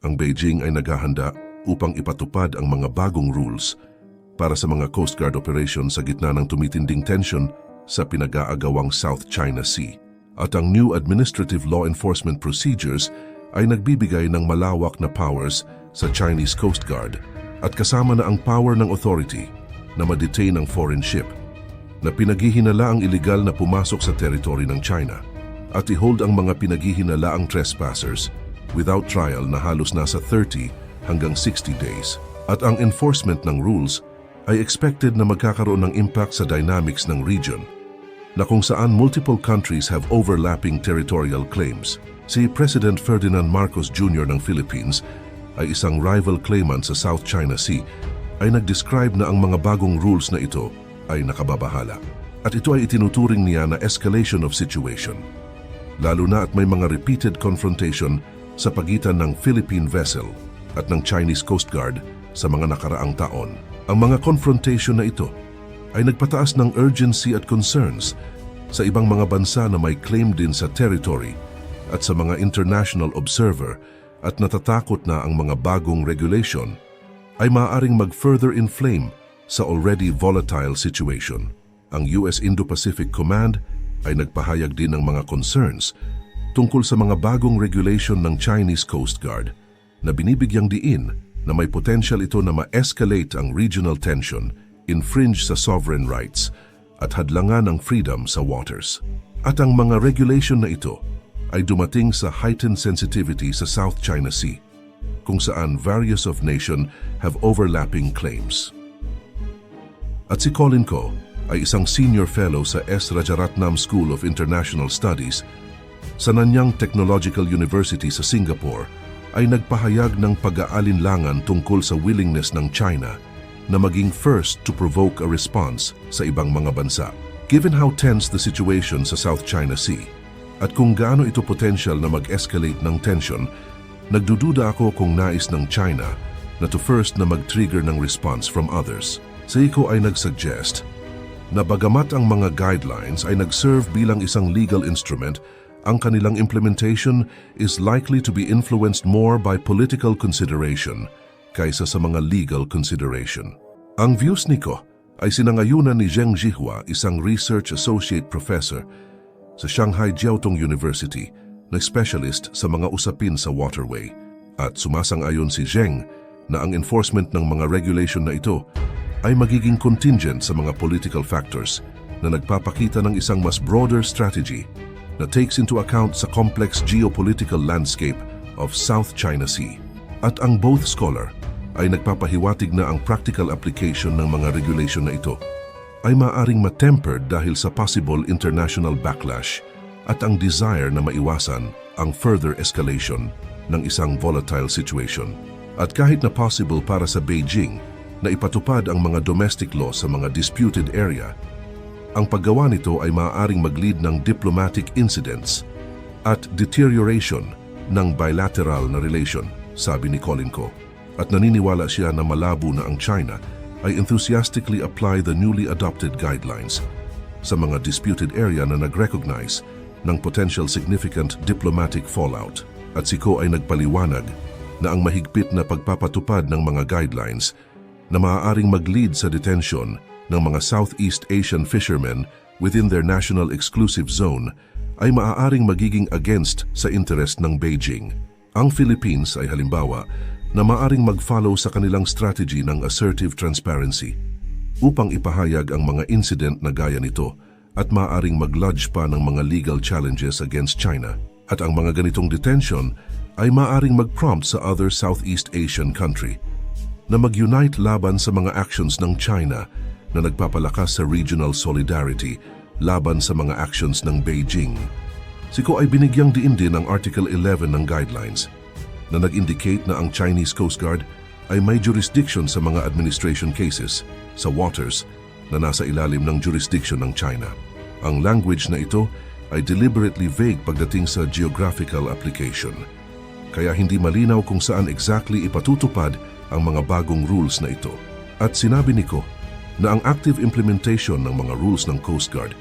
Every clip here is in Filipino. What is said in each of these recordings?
ang Beijing ay naghahanda upang ipatupad ang mga bagong rules para sa mga Coast Guard operations sa gitna ng tumitinding tension sa pinag-aagawang South China Sea. At ang new administrative law enforcement procedures ay nagbibigay ng malawak na powers sa Chinese Coast Guard at kasama na ang power ng authority na ma-detain ang foreign ship na pinaghihinala ang iligal na pumasok sa territory ng China at i-hold ang mga pinaghihinalaang trespassers without trial na halos nasa 30 hanggang 60 days. At ang enforcement ng rules ay expected na magkakaroon ng impact sa dynamics ng region na kung saan multiple countries have overlapping territorial claims. Si President Ferdinand Marcos Jr. ng Philippines ay isang rival claimant sa South China Sea ay nag-describe na ang mga bagong rules na ito ay nakababahala. At ito ay itinuturing niya na escalation of situation. Lalo na at may mga repeated confrontation sa pagitan ng Philippine vessel at ng Chinese Coast Guard sa mga nakaraang taon. Ang mga confrontation na ito ay nagpataas ng urgency at concerns sa ibang mga bansa na may claim din sa territory at sa mga international observer at natatakot na ang mga bagong regulation ay maaaring mag-further inflame sa already volatile situation. Ang US Indo-Pacific Command ay nagpahayag din ng mga concerns tungkol sa mga bagong regulation ng Chinese Coast Guard na binibigyang diin na may potential ito na ma-escalate ang regional tension, infringe sa sovereign rights, at hadlangan ang freedom sa waters. At ang mga regulation na ito ay dumating sa heightened sensitivity sa South China Sea, kung saan various of nation have overlapping claims. At si Colin Ko ay isang senior fellow sa S. Rajaratnam School of International Studies sa Nanyang Technological University sa Singapore ay nagpahayag ng pag-aalinlangan tungkol sa willingness ng China na maging first to provoke a response sa ibang mga bansa. Given how tense the situation sa South China Sea at kung gaano ito potential na mag-escalate ng tension, nagdududa ako kung nais ng China na to first na mag-trigger ng response from others. Seiko ay nagsuggest na bagamat ang mga guidelines ay nag-serve bilang isang legal instrument, ang kanilang implementation is likely to be influenced more by political consideration kaysa sa mga legal consideration. Ang views ni Ko ay sinangayunan ni Zheng Jihua, isang research associate professor sa Shanghai Jiaotong University na specialist sa mga usapin sa waterway. At sumasang-ayon si Zheng na ang enforcement ng mga regulation na ito ay magiging contingent sa mga political factors na nagpapakita ng isang mas broader strategy na takes into account sa complex geopolitical landscape of South China Sea. At ang both scholar ay nagpapahiwatig na ang practical application ng mga regulation na ito ay maaring matempered dahil sa possible international backlash at ang desire na maiwasan ang further escalation ng isang volatile situation. At kahit na possible para sa Beijing na ipatupad ang mga domestic law sa mga disputed area, ang paggawa nito ay maaaring mag-lead ng diplomatic incidents at deterioration ng bilateral na relation, sabi ni Colin Ko. At naniniwala siya na malabo na ang China ay enthusiastically apply the newly adopted guidelines sa mga disputed area na nag-recognize ng potential significant diplomatic fallout. At si Ko ay nagpaliwanag na ang mahigpit na pagpapatupad ng mga guidelines na maaaring mag-lead sa detention ng mga Southeast Asian fishermen within their national exclusive zone ay maaaring magiging against sa interest ng Beijing. Ang Philippines ay halimbawa na maaaring mag-follow sa kanilang strategy ng assertive transparency upang ipahayag ang mga incident na gaya nito at maaaring mag-lodge pa ng mga legal challenges against China. At ang mga ganitong detention ay maaaring mag-prompt sa other Southeast Asian country na mag-unite laban sa mga actions ng China na nagpapalakas sa regional solidarity laban sa mga actions ng Beijing. Si Ko ay binigyang diin din ang Article 11 ng guidelines na nag-indicate na ang Chinese Coast Guard ay may jurisdiction sa mga administration cases sa waters na nasa ilalim ng jurisdiction ng China. Ang language na ito ay deliberately vague pagdating sa geographical application kaya hindi malinaw kung saan exactly ipatutupad ang mga bagong rules na ito. At sinabi ni Ko na ang active implementation ng mga rules ng Coast Guard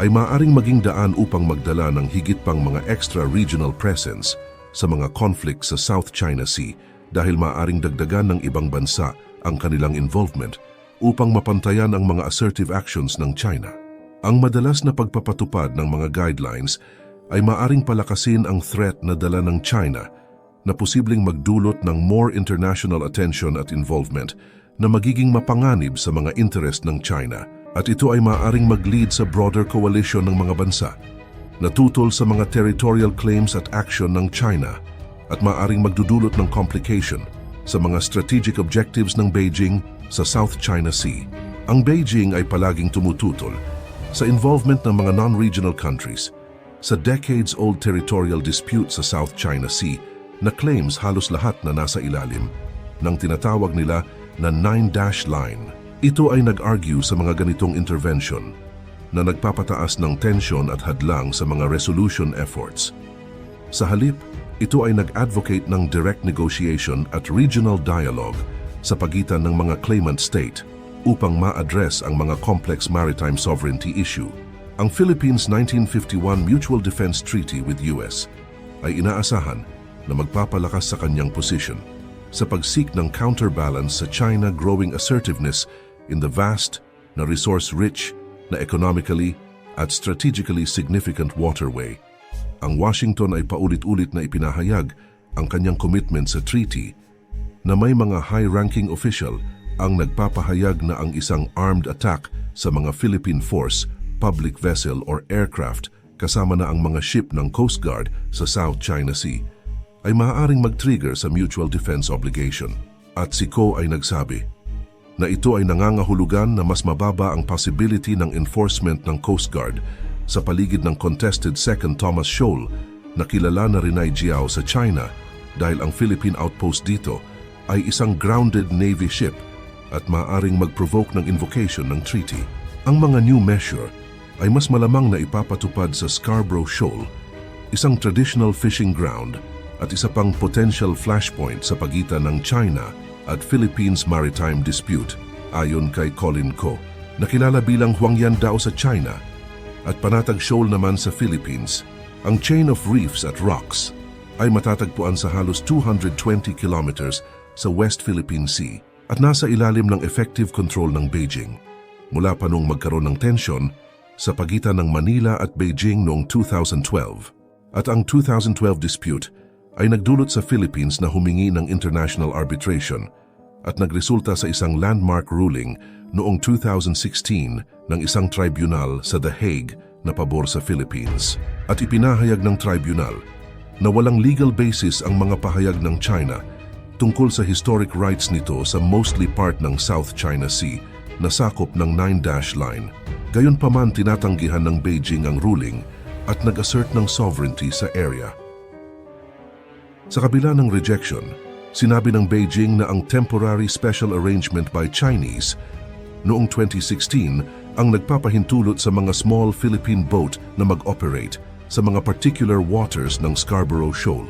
ay maaaring maging daan upang magdala ng higit pang mga extra regional presence sa mga conflict sa South China Sea dahil maaring dagdagan ng ibang bansa ang kanilang involvement upang mapantayan ang mga assertive actions ng China. Ang madalas na pagpapatupad ng mga guidelines ay maaring palakasin ang threat na dala ng China na posibleng magdulot ng more international attention at involvement na magiging mapanganib sa mga interest ng China at ito ay maaring mag-lead sa broader coalition ng mga bansa na tutol sa mga territorial claims at action ng China at maaring magdudulot ng complication sa mga strategic objectives ng Beijing sa South China Sea. Ang Beijing ay palaging tumututol sa involvement ng mga non-regional countries sa decades-old territorial dispute sa South China Sea na claims halos lahat na nasa ilalim ng tinatawag nila na Nine Dash Line. Ito ay nag-argue sa mga ganitong intervention na nagpapataas ng tensyon at hadlang sa mga resolution efforts. Sa halip, ito ay nag-advocate ng direct negotiation at regional dialogue sa pagitan ng mga claimant state upang ma-address ang mga complex maritime sovereignty issue. Ang Philippines 1951 Mutual Defense Treaty with US ay inaasahan na magpapalakas sa kanyang position sa pagsik ng counterbalance sa China growing assertiveness in the vast na resource-rich na economically at strategically significant waterway. Ang Washington ay paulit-ulit na ipinahayag ang kanyang commitment sa treaty na may mga high-ranking official ang nagpapahayag na ang isang armed attack sa mga Philippine Force, public vessel or aircraft kasama na ang mga ship ng Coast Guard sa South China Sea ay maaaring mag-trigger sa mutual defense obligation. At si Ko ay nagsabi na ito ay nangangahulugan na mas mababa ang possibility ng enforcement ng Coast Guard sa paligid ng contested Second Thomas Shoal na kilala na rin ay Jiao sa China dahil ang Philippine outpost dito ay isang grounded Navy ship at maaaring mag-provoke ng invocation ng treaty. Ang mga new measure ay mas malamang na ipapatupad sa Scarborough Shoal, isang traditional fishing ground at isa pang potential flashpoint sa pagitan ng China at Philippines maritime dispute ayon kay Colin Ko, na kilala bilang Huangyan Dao sa China at Panatag Shoal naman sa Philippines. Ang chain of reefs at rocks ay matatagpuan sa halos 220 kilometers sa West Philippine Sea at nasa ilalim ng effective control ng Beijing. Mula pa nung magkaroon ng tensyon sa pagitan ng Manila at Beijing noong 2012. At ang 2012 dispute ay nagdulot sa Philippines na humingi ng international arbitration at nagresulta sa isang landmark ruling noong 2016 ng isang tribunal sa The Hague na pabor sa Philippines. At ipinahayag ng tribunal na walang legal basis ang mga pahayag ng China tungkol sa historic rights nito sa mostly part ng South China Sea na sakop ng Nine Dash Line. Gayunpaman tinatanggihan ng Beijing ang ruling at nag-assert ng sovereignty sa area. Sa kabila ng rejection, sinabi ng Beijing na ang temporary special arrangement by Chinese noong 2016 ang nagpapahintulot sa mga small Philippine boat na mag-operate sa mga particular waters ng Scarborough Shoal.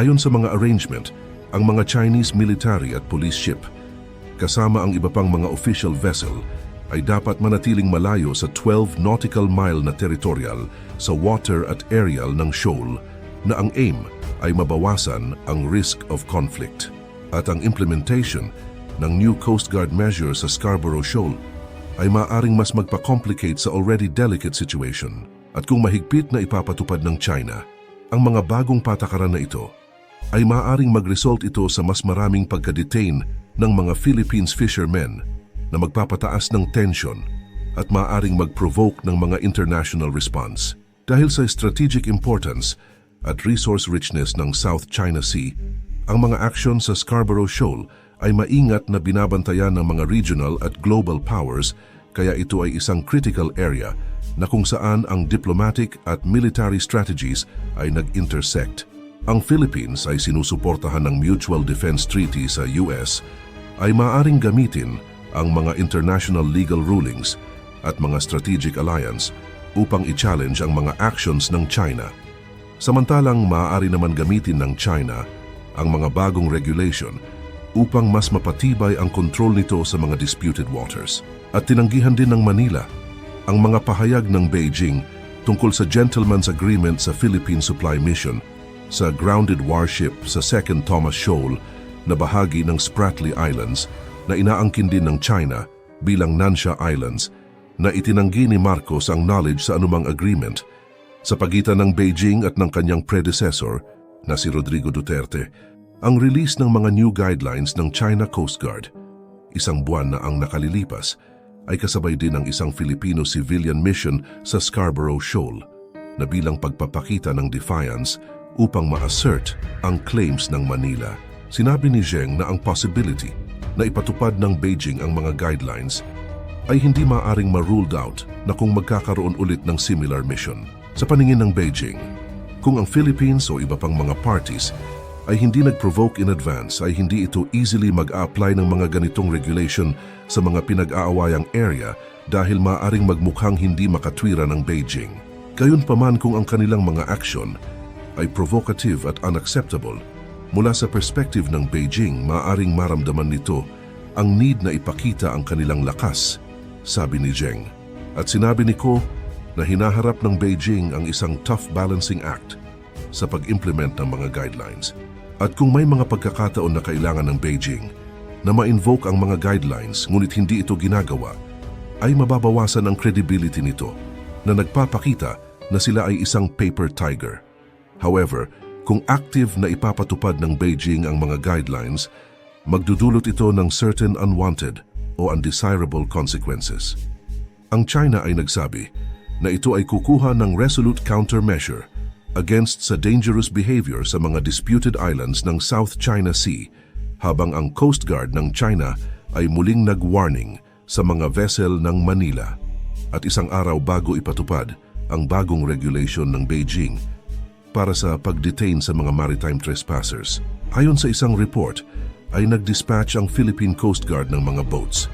Ayon sa mga arrangement, ang mga Chinese military at police ship, kasama ang iba pang mga official vessel, ay dapat manatiling malayo sa 12 nautical mile na territorial sa water at aerial ng shoal na ang aim ay mabawasan ang risk of conflict. At ang implementation ng new Coast Guard measures sa Scarborough Shoal ay maaring mas magpa-complicate sa already delicate situation. At kung mahigpit na ipapatupad ng China, ang mga bagong patakaran na ito ay maaaring mag-result ito sa mas maraming pagka-detain ng mga Philippines fishermen na magpapataas ng tension at maaaring mag-provoke ng mga international response. Dahil sa strategic importance at resource richness ng South China Sea, ang mga action sa Scarborough Shoal ay maingat na binabantayan ng mga regional at global powers kaya ito ay isang critical area na kung saan ang diplomatic at military strategies ay nag-intersect. Ang Philippines ay sinusuportahan ng Mutual Defense Treaty sa US ay maaring gamitin ang mga international legal rulings at mga strategic alliance upang i-challenge ang mga actions ng China. Samantalang maaari naman gamitin ng China ang mga bagong regulation upang mas mapatibay ang kontrol nito sa mga disputed waters. At tinanggihan din ng Manila ang mga pahayag ng Beijing tungkol sa Gentleman's Agreement sa Philippine Supply Mission sa grounded warship sa Second Thomas Shoal na bahagi ng Spratly Islands na inaangkin din ng China bilang Nansha Islands na itinanggi ni Marcos ang knowledge sa anumang agreement sa pagitan ng Beijing at ng kanyang predecessor na si Rodrigo Duterte. Ang release ng mga new guidelines ng China Coast Guard, isang buwan na ang nakalilipas, ay kasabay din ng isang Filipino civilian mission sa Scarborough Shoal na bilang pagpapakita ng defiance upang ma-assert ang claims ng Manila. Sinabi ni Zheng na ang possibility na ipatupad ng Beijing ang mga guidelines ay hindi maaring ma-ruled out na kung magkakaroon ulit ng similar mission. Sa paningin ng Beijing, kung ang Philippines o iba pang mga parties ay hindi nag-provoke in advance ay hindi ito easily mag-a-apply ng mga ganitong regulation sa mga pinag-aawayang area dahil maaring magmukhang hindi makatwira ng Beijing. Gayunpaman kung ang kanilang mga action ay provocative at unacceptable, mula sa perspective ng Beijing maaring maramdaman nito ang need na ipakita ang kanilang lakas, sabi ni Zheng. At sinabi ni Ko na hinaharap ng Beijing ang isang tough balancing act sa pag-implement ng mga guidelines. At kung may mga pagkakataon na kailangan ng Beijing na ma-invoke ang mga guidelines ngunit hindi ito ginagawa, ay mababawasan ang credibility nito na nagpapakita na sila ay isang paper tiger. However, kung active na ipapatupad ng Beijing ang mga guidelines, magdudulot ito ng certain unwanted o undesirable consequences. Ang China ay nagsabi na ito ay kukuha ng resolute countermeasure against sa dangerous behavior sa mga disputed islands ng South China Sea habang ang Coast Guard ng China ay muling nag-warning sa mga vessel ng Manila at isang araw bago ipatupad ang bagong regulation ng Beijing para sa pag-detain sa mga maritime trespassers. Ayon sa isang report, ay nag-dispatch ang Philippine Coast Guard ng mga boats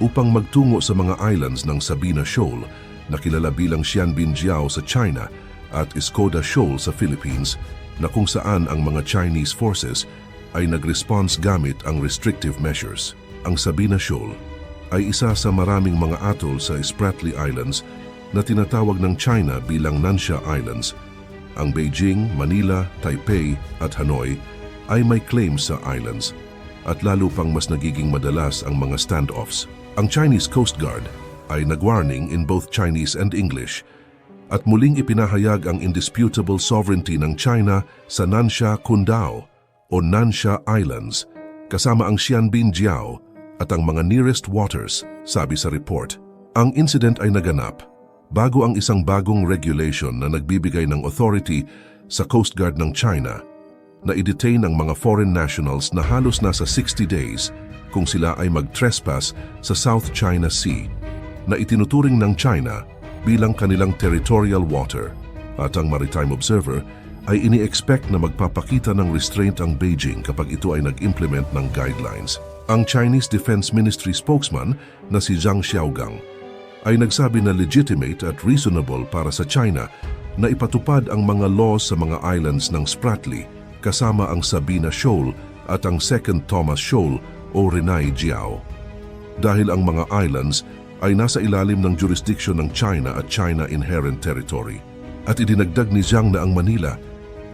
upang magtungo sa mga islands ng Sabina Shoal na kilala bilang Xianbinjiao sa China at Escoda Shoal sa Philippines na kung saan ang mga Chinese forces ay nag-response gamit ang restrictive measures. Ang Sabina Shoal ay isa sa maraming mga atoll sa Spratly Islands na tinatawag ng China bilang Nansha Islands. Ang Beijing, Manila, Taipei at Hanoi ay may claims sa islands at lalo pang mas nagiging madalas ang mga standoffs. Ang Chinese Coast Guard ay nag-warning in both Chinese and English at muling ipinahayag ang indisputable sovereignty ng China sa Nansha Kundao o Nansha Islands kasama ang Xianbinjiao at ang mga nearest waters, sabi sa report. Ang incident ay naganap bago ang isang bagong regulation na nagbibigay ng authority sa Coast Guard ng China na i-detain ang mga foreign nationals na halos nasa 60 days kung sila ay mag-trespass sa South China Sea na itinuturing ng China bilang kanilang territorial water at ang Maritime Observer ay ini-expect na magpapakita ng restraint ang Beijing kapag ito ay nag-implement ng guidelines. Ang Chinese Defense Ministry spokesman na si Zhang Xiaogang ay nagsabi na legitimate at reasonable para sa China na ipatupad ang mga laws sa mga islands ng Spratly kasama ang Sabina Shoal at ang Second Thomas Shoal o Renai Jiao. Dahil ang mga islands ay nasa ilalim ng jurisdiction ng China at China Inherent Territory. At idinagdag ni Zhang na ang Manila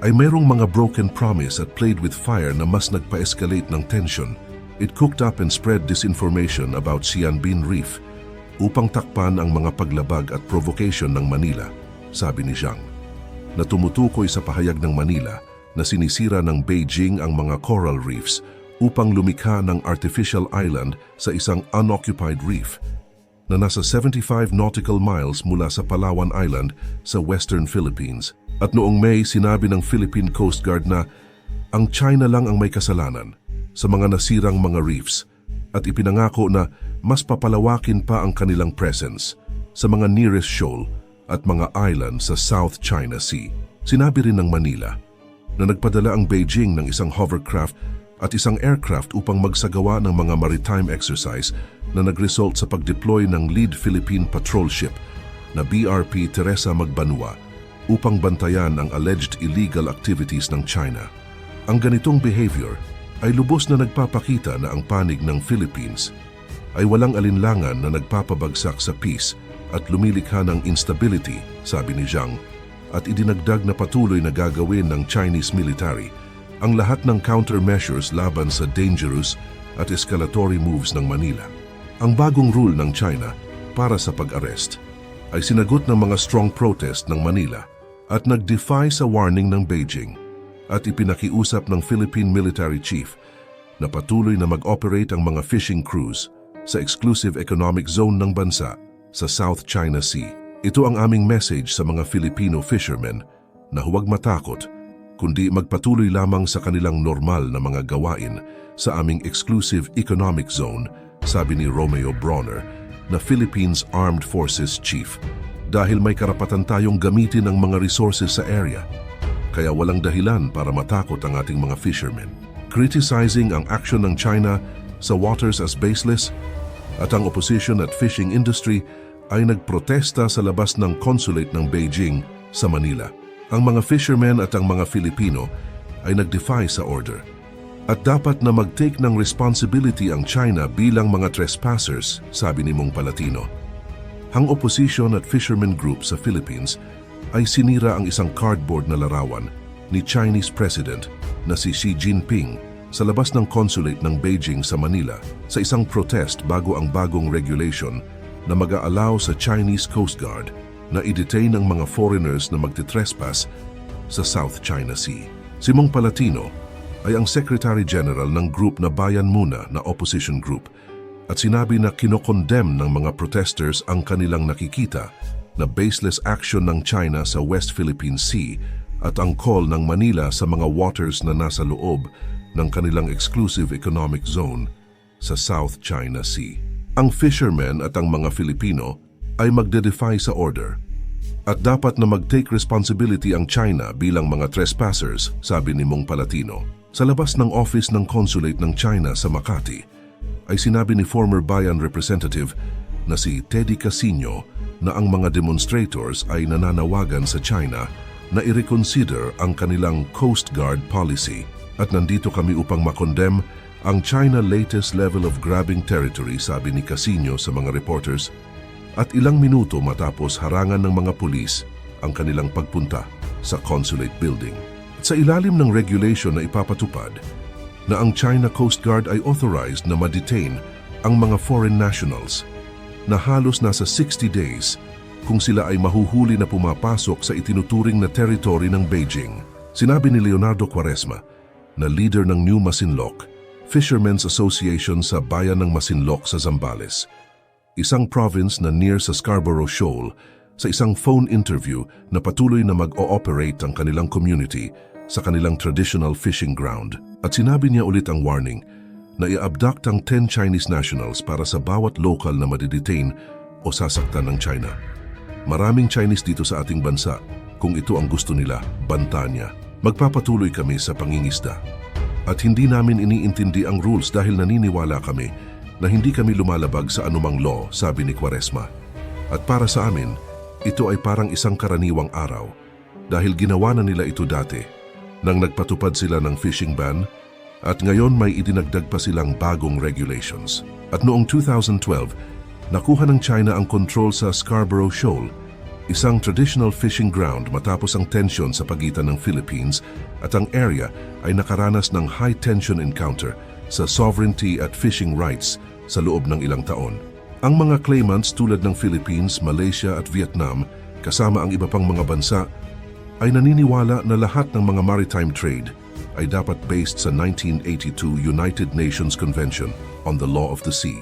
ay mayroong mga broken promise at played with fire na mas nagpa-escalate ng tension. It cooked up and spread disinformation about Sianbin Reef upang takpan ang mga paglabag at provocation ng Manila, sabi ni Zhang. Na tumutukoy sa pahayag ng Manila na sinisira ng Beijing ang mga coral reefs upang lumikha ng artificial island sa isang unoccupied reef na nasa 75 nautical miles mula sa Palawan Island sa Western Philippines. At noong May, sinabi ng Philippine Coast Guard na ang China lang ang may kasalanan sa mga nasirang mga reefs at ipinangako na mas papalawakin pa ang kanilang presence sa mga nearest shoal at mga island sa South China Sea. Sinabi rin ng Manila na nagpadala ang Beijing ng isang hovercraft at isang aircraft upang magsagawa ng mga maritime exercise na nagresult sa pagdeploy ng lead Philippine patrol ship na BRP Teresa Magbanua upang bantayan ang alleged illegal activities ng China. Ang ganitong behavior ay lubos na nagpapakita na ang panig ng Philippines ay walang alinlangan na nagpapabagsak sa peace at lumilikha ng instability, sabi ni Zhang, at idinagdag na patuloy na gagawin ng Chinese military ang lahat ng countermeasures laban sa dangerous at escalatory moves ng Manila. Ang bagong rule ng China para sa pag-arrest ay sinagot ng mga strong protest ng Manila at nag-defy sa warning ng Beijing at ipinakiusap ng Philippine Military Chief na patuloy na mag-operate ang mga fishing crews sa exclusive economic zone ng bansa sa South China Sea. Ito ang aming message sa mga Filipino fishermen na huwag matakot kundi magpatuloy lamang sa kanilang normal na mga gawain sa aming exclusive economic zone, sabi ni Romeo Bronner na Philippines Armed Forces Chief dahil may karapatan tayong gamitin ang mga resources sa area. Kaya walang dahilan para matakot ang ating mga fishermen. Criticizing ang action ng China sa waters as baseless at ang opposition at fishing industry ay nagprotesta sa labas ng consulate ng Beijing sa Manila. Ang mga fishermen at ang mga Filipino ay nag-defy sa order. At dapat na mag-take ng responsibility ang China bilang mga trespassers, sabi ni Mong Palatino. Ang opposition at fishermen group sa Philippines ay sinira ang isang cardboard na larawan ni Chinese President na si Xi Jinping sa labas ng consulate ng Beijing sa Manila sa isang protest bago ang bagong regulation na mag-aalaw sa Chinese Coast Guard na i-detain ang mga foreigners na magtitrespass sa South China Sea. Si Mong Palatino ay ang Secretary General ng group na Bayan Muna na opposition group at sinabi na kinokondem ng mga protesters ang kanilang nakikita na baseless action ng China sa West Philippine Sea at ang call ng Manila sa mga waters na nasa loob ng kanilang exclusive economic zone sa South China Sea. Ang fishermen at ang mga Filipino ay magde-defy sa order at dapat na mag-take responsibility ang China bilang mga trespassers, sabi ni Mong Palatino. Sa labas ng office ng consulate ng China sa Makati, ay sinabi ni former Bayan representative na si Teddy Casino na ang mga demonstrators ay nananawagan sa China na i-reconsider ang kanilang Coast Guard policy at nandito kami upang makondem ang China latest level of grabbing territory sabi ni Casino sa mga reporters at ilang minuto matapos harangan ng mga pulis ang kanilang pagpunta sa consulate building. At sa ilalim ng regulation na ipapatupad, na ang China Coast Guard ay authorized na ma-detain ang mga foreign nationals na halos nasa 60 days kung sila ay mahuhuli na pumapasok sa itinuturing na territory ng Beijing. Sinabi ni Leonardo Quaresma na leader ng New Masinloc, Fishermen's Association sa bayan ng Masinloc sa Zambales, isang province na near sa Scarborough Shoal, sa isang phone interview na patuloy na mag-ooperate ang kanilang community sa kanilang traditional fishing ground. At sinabi niya ulit ang warning na i-abduct ang 10 Chinese nationals para sa bawat local na madidetain o sasaktan ng China. Maraming Chinese dito sa ating bansa. Kung ito ang gusto nila, banta niya. Magpapatuloy kami sa pangingisda. At hindi namin iniintindi ang rules dahil naniniwala kami na hindi kami lumalabag sa anumang law, sabi ni Quaresma. At para sa amin, ito ay parang isang karaniwang araw dahil ginawa na nila ito dati nang nagpatupad sila ng fishing ban at ngayon may idinagdag pa silang bagong regulations. At noong 2012, nakuha ng China ang control sa Scarborough Shoal, isang traditional fishing ground matapos ang tension sa pagitan ng Philippines at ang area ay nakaranas ng high-tension encounter sa sovereignty at fishing rights sa loob ng ilang taon. Ang mga claimants tulad ng Philippines, Malaysia at Vietnam kasama ang iba pang mga bansa ay naniniwala na lahat ng mga maritime trade ay dapat based sa 1982 United Nations Convention on the Law of the Sea.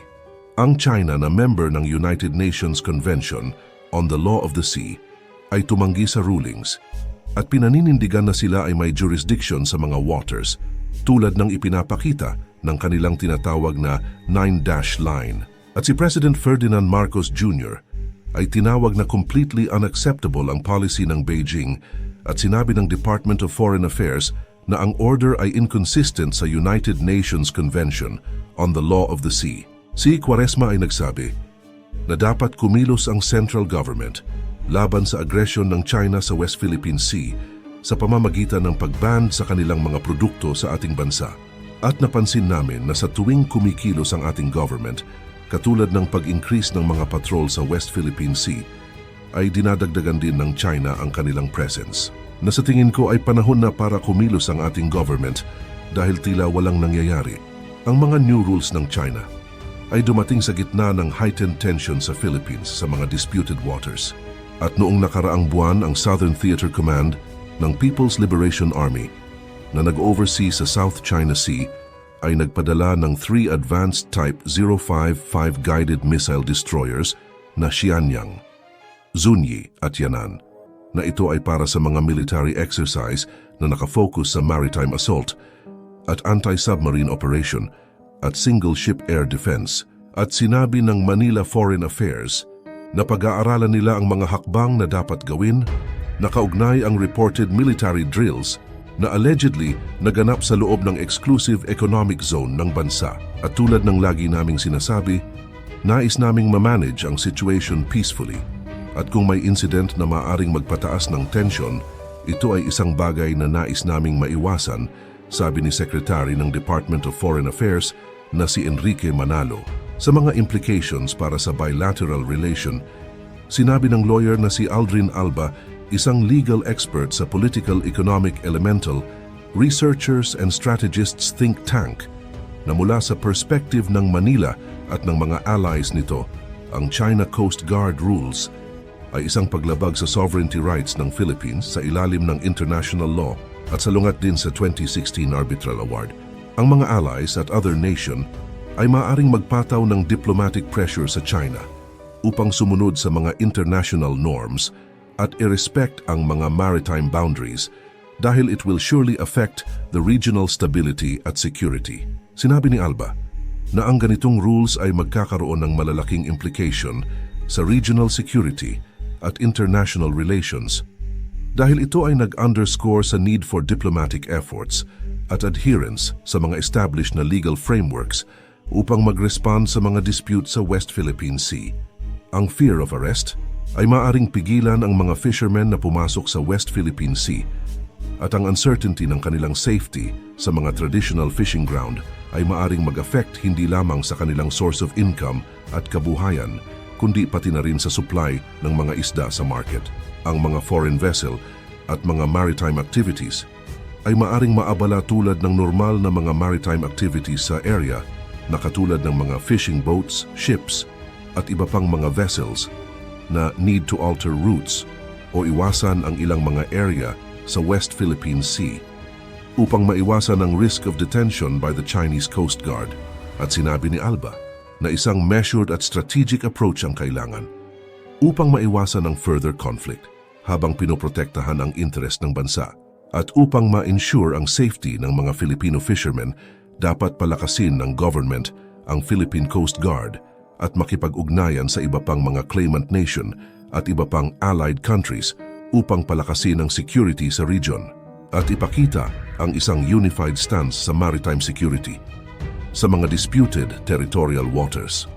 Ang China na member ng United Nations Convention on the Law of the Sea ay tumanggi sa rulings at pinaninindigan na sila ay may jurisdiction sa mga waters tulad ng ipinapakita ng kanilang tinatawag na Nine-Dash Line. At si President Ferdinand Marcos Jr. ay tinawag na completely unacceptable ang policy ng Beijing at sinabi ng Department of Foreign Affairs na ang order ay inconsistent sa United Nations Convention on the Law of the Sea. Si Quaresma ay nagsabi na dapat kumilos ang central government laban sa agresyon ng China sa West Philippine Sea sa pamamagitan ng pagban sa kanilang mga produkto sa ating bansa. At napansin namin na sa tuwing kumikilos ang ating government, katulad ng pag-increase ng mga patrol sa West Philippine Sea, ay dinadagdagan din ng China ang kanilang presence. Na sa tingin ko ay panahon na para kumilos ang ating government dahil tila walang nangyayari. Ang mga new rules ng China ay dumating sa gitna ng heightened tension sa Philippines sa mga disputed waters. At noong nakaraang buwan ang Southern Theater Command ng People's Liberation Army na nag-oversee sa South China Sea ay nagpadala ng three advanced Type 055 guided missile destroyers na Xianyang, Zunyi at Yanan na ito ay para sa mga military exercise na nakafocus sa maritime assault at anti-submarine operation at single ship air defense. At sinabi ng Manila Foreign Affairs na pag-aaralan nila ang mga hakbang na dapat gawin na kaugnay ang reported military drills na allegedly naganap sa loob ng exclusive economic zone ng bansa. At tulad ng lagi naming sinasabi, nais naming mamanage ang situation peacefully. At kung may incident na maaring magpataas ng tension, ito ay isang bagay na nais naming maiwasan, sabi ni Secretary ng Department of Foreign Affairs na si Enrique Manalo. Sa mga implications para sa bilateral relation, sinabi ng lawyer na si Aldrin Alba, isang legal expert sa Political Economic Elemental, Researchers and Strategists Think Tank, na mula sa perspective ng Manila at ng mga allies nito, ang China Coast Guard rules ay isang paglabag sa sovereignty rights ng Philippines sa ilalim ng international law at salungat din sa 2016 Arbitral Award. Ang mga allies at other nation ay maaring magpataw ng diplomatic pressure sa China upang sumunod sa mga international norms at irrespect ang mga maritime boundaries dahil it will surely affect the regional stability at security. Sinabi ni Alba na ang ganitong rules ay magkakaroon ng malalaking implication sa regional security at international relations dahil ito ay nag-underscore sa need for diplomatic efforts at adherence sa mga established na legal frameworks upang mag-respond sa mga dispute sa West Philippine Sea. Ang fear of arrest ay maaring pigilan ang mga fishermen na pumasok sa West Philippine Sea at ang uncertainty ng kanilang safety sa mga traditional fishing ground ay maaring mag-affect hindi lamang sa kanilang source of income at kabuhayan, kundi pati na rin sa supply ng mga isda sa market. Ang mga foreign vessel at mga maritime activities ay maaring maabala tulad ng normal na mga maritime activities sa area na katulad ng mga fishing boats, ships, at iba pang mga vessels na need to alter routes o iwasan ang ilang mga area sa West Philippine Sea upang maiwasan ang risk of detention by the Chinese Coast Guard. At sinabi ni Alba na isang measured at strategic approach ang kailangan upang maiwasan ang further conflict habang pinoprotektahan ang interest ng bansa. At upang ma-ensure ang safety ng mga Filipino fishermen, dapat palakasin ng government ang Philippine Coast Guard at makipag-ugnayan sa iba pang mga claimant nation at iba pang allied countries upang palakasin ang security sa region at ipakita ang isang unified stance sa maritime security sa mga disputed territorial waters.